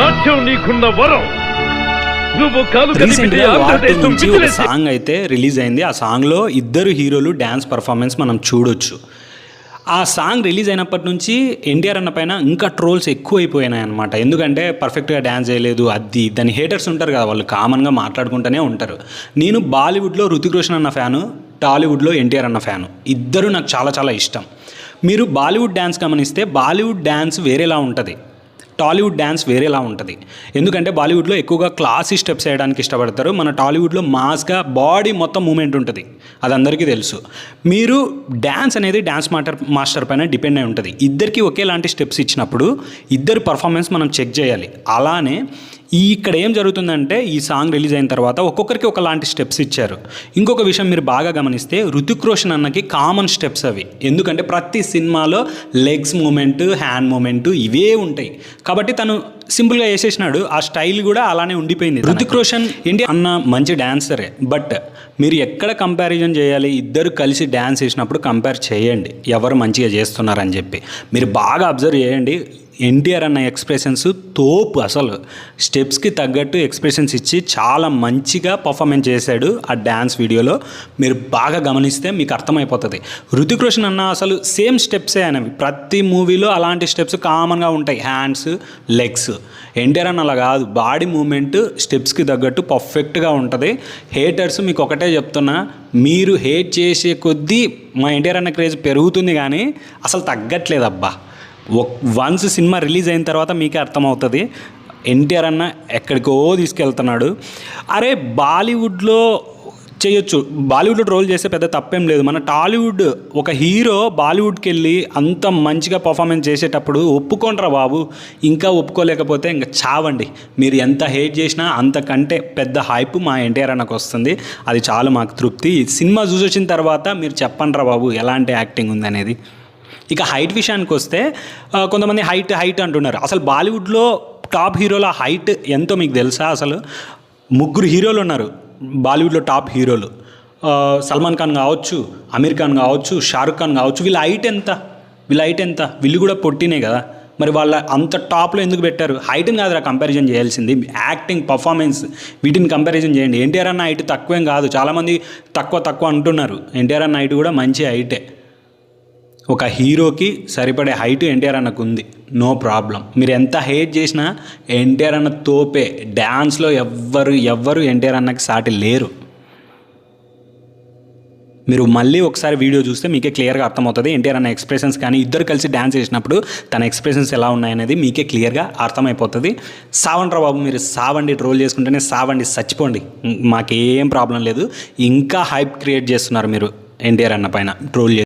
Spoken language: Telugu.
నాట్యం నీకున్న వరం. నువ్వు కాలు ఒక సాంగ్ అయితే రిలీజ్ అయింది. ఆ సాంగ్లో ఇద్దరు హీరోలు డ్యాన్స్ పర్ఫార్మెన్స్ మనం చూడొచ్చు. ఆ సాంగ్ రిలీజ్ అయినప్పటి నుంచి ఎన్టీఆర్ అన్న పైన ఇంకా ట్రోల్స్ ఎక్కువ అయిపోయినాయి అనమాట ఎందుకంటే పర్ఫెక్ట్గా డ్యాన్స్ చేయలేదు అది దాని హేటర్స్ ఉంటారు కదా వాళ్ళు కామన్గా మాట్లాడుకుంటూనే ఉంటారు. నేను బాలీవుడ్లో రుతిక్ రోషన్ అన్న ఫ్యాను టాలీవుడ్లో ఎన్టీఆర్ అన్న ఫ్యాను ఇద్దరు నాకు చాలా చాలా ఇష్టం. మీరు బాలీవుడ్ డ్యాన్స్ గమనిస్తే బాలీవుడ్ డ్యాన్స్ వేరేలా ఉంటుంది. టాలీవుడ్ డ్యాన్స్ వేరేలా ఉంటుంది. ఎందుకంటే బాలీవుడ్లో ఎక్కువగా క్లాసీ స్టెప్స్ వేయడానికి ఇష్టపడతారు. మన టాలీవుడ్లో మాస్గా బాడీ మొత్తం మూమెంట్ ఉంటుంది. అది అందరికీ తెలుసు. మీరు డ్యాన్స్ అనేది డ్యాన్స్ మాస్టర్ మాస్టర్ పైన డిపెండ్ అయి ఉంటుంది. ఇద్దరికి ఒకేలాంటి స్టెప్స్ ఇచ్చినప్పుడు ఇద్దరు పర్ఫార్మెన్స్ మనం చెక్ చేయాలి. అలానే ఈ ఇక్కడ ఏం జరుగుతుందంటే ఈ సాంగ్ రిలీజ్ అయిన తర్వాత ఒక్కొక్కరికి ఒకలాంటి స్టెప్స్ ఇచ్చారు. ఇంకొక విషయం మీరు బాగా గమనిస్తే రుతిక్ రోషన్ అన్నకి కామన్ స్టెప్స్ అవి. ఎందుకంటే ప్రతి సినిమాలో లెగ్స్ మూమెంట్ హ్యాండ్ మూమెంట్ ఇవే ఉంటాయి. కాబట్టి తను సింపుల్గా వేసేసినాడు ఆ స్టైల్ కూడా అలానే ఉండిపోయింది రుతిక్ రోషన్ ఏంటి అన్న మంచి డాన్సరే. బట్ మీరు ఎక్కడ కంపారిజన్ చేయాలి? ఇద్దరు కలిసి డ్యాన్స్ చేసినప్పుడు కంపేర్ చేయండి. ఎవరు మంచిగా చేస్తున్నారని చెప్పి. మీరు బాగా అబ్జర్వ్ చేయండి. ఎన్టీఆర్ అన్న ఎక్స్ప్రెషన్స్ తోపు అసలు. స్టెప్స్కి తగ్గట్టు ఎక్స్ప్రెషన్స్ ఇచ్చి చాలా మంచిగా పర్ఫార్మెన్స్ చేశాడు ఆ డ్యాన్స్ వీడియోలో. మీరు బాగా గమనిస్తే మీకు అర్థమైపోతుంది. రుతిక్ రోషన్ అన్న అసలు సేమ్ స్టెప్సే అనేవి ప్రతి మూవీలో అలాంటి స్టెప్స్ కామన్గా ఉంటాయి. Hands legs. ఎన్టీఆర్ అన్న అలా కాదు. బాడీ మూమెంట్ స్టెప్స్కి తగ్గట్టు పర్ఫెక్ట్గా ఉంటుంది. హేటర్స్ మీకు ఒకటే చెప్తున్నా మీరు హేట్ చేసే కొద్దీ మా ఎన్టీఆర్ అన్న క్రేజ్ పెరుగుతుంది కానీ అసలు తగ్గట్లేదు అబ్బా. వన్స్ సినిమా రిలీజ్ అయిన తర్వాత మీకే అర్థమవుతుంది. ఎన్టీఆర్ అన్న ఎక్కడికో తీసుకెళ్తున్నాడు. అరే బాలీవుడ్లో చేయొచ్చు. బాలీవుడ్లో రోల్ చేస్తే పెద్ద తప్పేం లేదు. మన టాలీవుడ్ ఒక హీరో బాలీవుడ్కి వెళ్ళి అంత మంచిగా పర్ఫార్మెన్స్ చేసేటప్పుడు ఒప్పుకోండిరా బాబు. ఇంకా ఒప్పుకోలేకపోతే ఇంకా చావండి. మీరు ఎంత హేట్ చేసినా అంతకంటే పెద్ద హైప్ మా ఎన్టీఆర్ అన్నకు వస్తుంది. అది చాలు మాకు తృప్తి. సినిమా చూసి వచ్చిన తర్వాత మీరు చెప్పండిరా బాబు ఎలాంటి యాక్టింగ్ ఉందనేది. ఇక హైట్ విషయానికి వస్తే కొంతమంది హైట్ హైట్ అంటున్నారు. అసలు బాలీవుడ్లో టాప్ హీరోల హైట్ ఎంతో మీకు తెలుసా అసలు? ముగ్గురు హీరోలు ఉన్నారు బాలీవుడ్లో టాప్ హీరోలు. సల్మాన్ ఖాన్ కావచ్చు అమీర్ ఖాన్ కావచ్చు షారుఖ్ ఖాన్ కావచ్చు వీళ్ళ హైట్ ఎంత? వీళ్ళ హైట్ ఎంత? వీళ్ళు కూడా పొట్టినే కదా. మరి వాళ్ళ అంత టాప్లో ఎందుకు పెట్టారు? హైట్ని కాదురా కంపారిజన్ చేయాల్సింది. యాక్టింగ్ పర్ఫార్మెన్స్ వీటిని కంపారిజన్ చేయండి. ఎన్టీఆర్ అన్న హైట్ తక్కువేం కాదు. చాలామంది తక్కువ తక్కువ అంటున్నారు. ఎన్టీఆర్ అన్న హైట్ కూడా మంచి హైటే. ఒక హీరోకి సరిపడే హైట్ ఎన్టీఆర్ అన్నకు ఉంది. No problem. మీరు ఎంత హేట్ చేసినా ఎన్టీఆర్ అన్న తోపే డ్యాన్స్లో ఎవ్వరు ఎవ్వరు ఎన్టీఆర్ అన్నకి సాటి లేరు. మీరు మళ్ళీ ఒకసారి వీడియో చూస్తే మీకే క్లియర్గా అర్థమవుతుంది. ఎన్టీఆర్ అన్న ఎక్స్ప్రెషన్స్ కానీ ఇద్దరు కలిసి డ్యాన్స్ చేసినప్పుడు తన ఎక్స్ప్రెషన్స్ ఎలా ఉన్నాయనేది మీకే క్లియర్గా అర్థమైపోతుంది. సావండ్రా బాబు మీరు సావండి ట్రోల్ చేసుకుంటేనే సావండి చచ్చిపోండి. మాకేం ప్రాబ్లం లేదు. ఇంకా హైప్ క్రియేట్ చేస్తున్నారు మీరు ఎన్టీఆర్ అన్న పైన ట్రోల్